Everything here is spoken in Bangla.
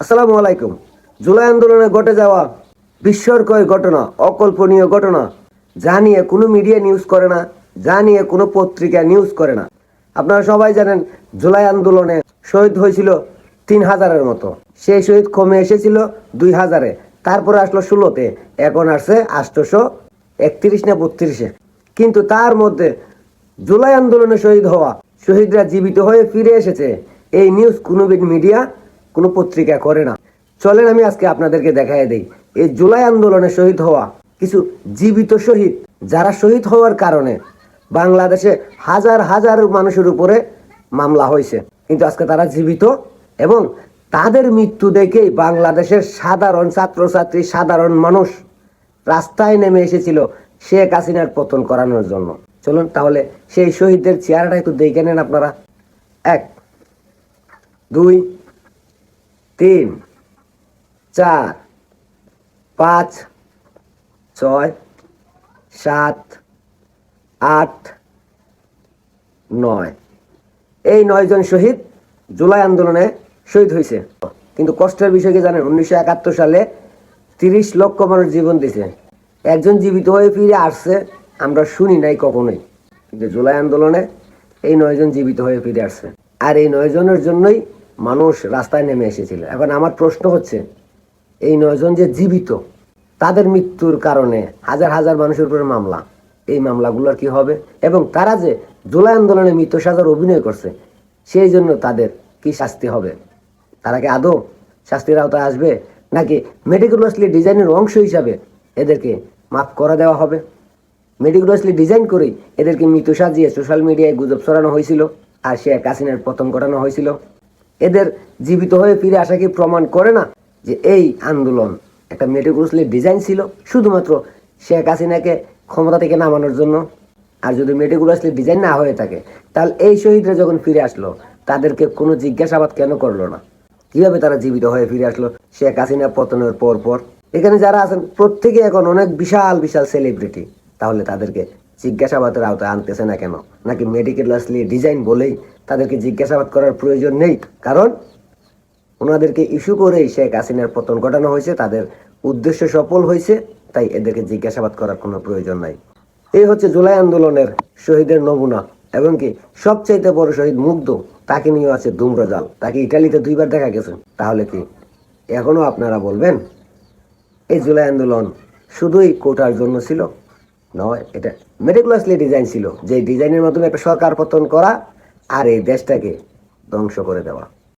আসসালামু আলাইকুম। জুলাই আন্দোলনে ঘটে যাওয়া বিস্ময়কর ঘটনা, অকল্পনীয় ঘটনা, যা নিয়ে কোনো মিডিয়া নিউজ করে না, যা নিয়ে কোনো পত্রিকা নিউজ করে না। আপনারা সবাই জানেন, জুলাই আন্দোলনে শহীদ হয়েছিল তিন হাজারের মতো। সেই শহীদ কমে এসেছিল দুই হাজারে। তারপরে আসলো ষোলোতে, এখন আসছে আষ্টশো একত্রিশ না বত্রিশে। কিন্তু তার মধ্যে জুলাই আন্দোলনে শহীদ হওয়া শহীদরা জীবিত হয়ে ফিরে এসেছে। এই নিউজ কোনো মিডিয়া কোনো পত্রিকা করে না। চলেন আমি আজকে আপনাদেরকে দেখাই দেই। এই জুলাই আন্দোলনে শহীদ হওয়া কিছু জীবিত শহীদ, যারা শহীদ হওয়ার কারণে বাংলাদেশে হাজার হাজার মানুষের উপরে মামলা হয়েছে। কিন্তু আজকে তারা জীবিত এবং তাদের মৃত্যু দেখেই বাংলাদেশের সাধারণ ছাত্রছাত্রী, সাধারণ মানুষ রাস্তায় নেমে এসেছিল শেখ হাসিনার পতন করানোর জন্য। চলুন তাহলে সেই শহীদদের চেহারাটা একটু দেখে নেন আপনারা। এক, দুই তিন, চার, পাঁচ, ছয়, সাত, আট, নয়। এই নয়জন শহীদ জুলাই আন্দোলনে শহীদ হয়েছে কিন্তু কষ্টের বিষয় কি জানেন? উনিশশো একাত্তর সালে তিরিশ লক্ষ মানুষ জীবন দিছে। একজন জীবিত হয়ে ফিরে আসছে, আমরা শুনি নাই কখনোই। কিন্তু জুলাই আন্দোলনে এই নয়জন জীবিত হয়ে ফিরে আসছে। আর এই নয়জনের জন্যই মানুষ রাস্তায় নেমে এসেছিল। এখন আমার প্রশ্ন হচ্ছে, এই নয়জন যে জীবিত, তাদের মৃত্যুর কারণে হাজার হাজার মানুষের উপরে মামলা, এই মামলাগুলোর কি হবে? এবং তারা যে জুলাই আন্দোলনে মৃত্যু সাজার অভিনয় করছে, সেই জন্য তাদের কি শাস্তি হবে? তারা কি আদৌ শাস্তির আওতায় আসবে? নাকি মেডিকুলাসলি ডিজাইনের অংশ হিসাবে এদেরকে মাফ করে দেওয়া হবে? মেডিকুলাসলি ডিজাইন করেই এদেরকে মৃত সাজিয়ে সোশ্যাল মিডিয়ায় গুজব ছড়ানো হয়েছিল, আর শেখ হাসিনার পতন ঘটানো হয়েছিল। এদের জীবিত হয়ে ফিরে আসা কি প্রমাণ করে না যে এই আন্দোলন একটা মেডিকুলাসলি ডিজাইন ছিল? শুধুমাত্র শেখ হাসিনাকে ক্ষমতা থেকে নামানোর জন্য। আর যদি মেডিকুলাসলি ডিজাইন না হয়ে থাকে, তাহলে এই শহীদরা যখন ফিরে আসলো, তাদেরকে কোনো জিজ্ঞাসাবাদ কেন করল না? কীভাবে তারা জীবিত হয়ে ফিরে আসলো শেখ হাসিনা পতনের পর পর? এখানে যারা আছেন, প্রত্যেকে এখন অনেক বিশাল বিশাল সেলিব্রিটি তাহলে তাদেরকে জিজ্ঞাসাবাদের আওতায় আনতেছে না কেন? নাকি মেডিকেলাসলি ডিজাইন বলেই তাদেরকে জিজ্ঞাসাবাদ করার প্রয়োজন নেই? কারণ ওনাদেরকে ইস্যু করেই শেখ হাসিনার পতন ঘটানো হয়েছে, তাদের উদ্দেশ্য সফল হয়েছে, তাই এদেরকে জিজ্ঞাসাবাদ করার কোনো প্রয়োজন নাই। এই হচ্ছে জুলাই আন্দোলনের শহীদের নমুনা, এবং কি সবচাইতে বড় শহীদ মুগ্ধ তাকে নিয়ে আছে ধূম্রজাল। তাকে ইটালিতে দুইবার দেখা গেছে। তাহলে কি এখনও আপনারা বলবেন, এই জুলাই আন্দোলন শুধুই কোটার জন্য ছিল? নয় এটা মেডিকুলাসলি ডিজাইন ছিল। যে ডিজাইনের মাধ্যমে একটা সরকার পতন করা আর এই দেশটাকে ধ্বংস করে দেওয়া।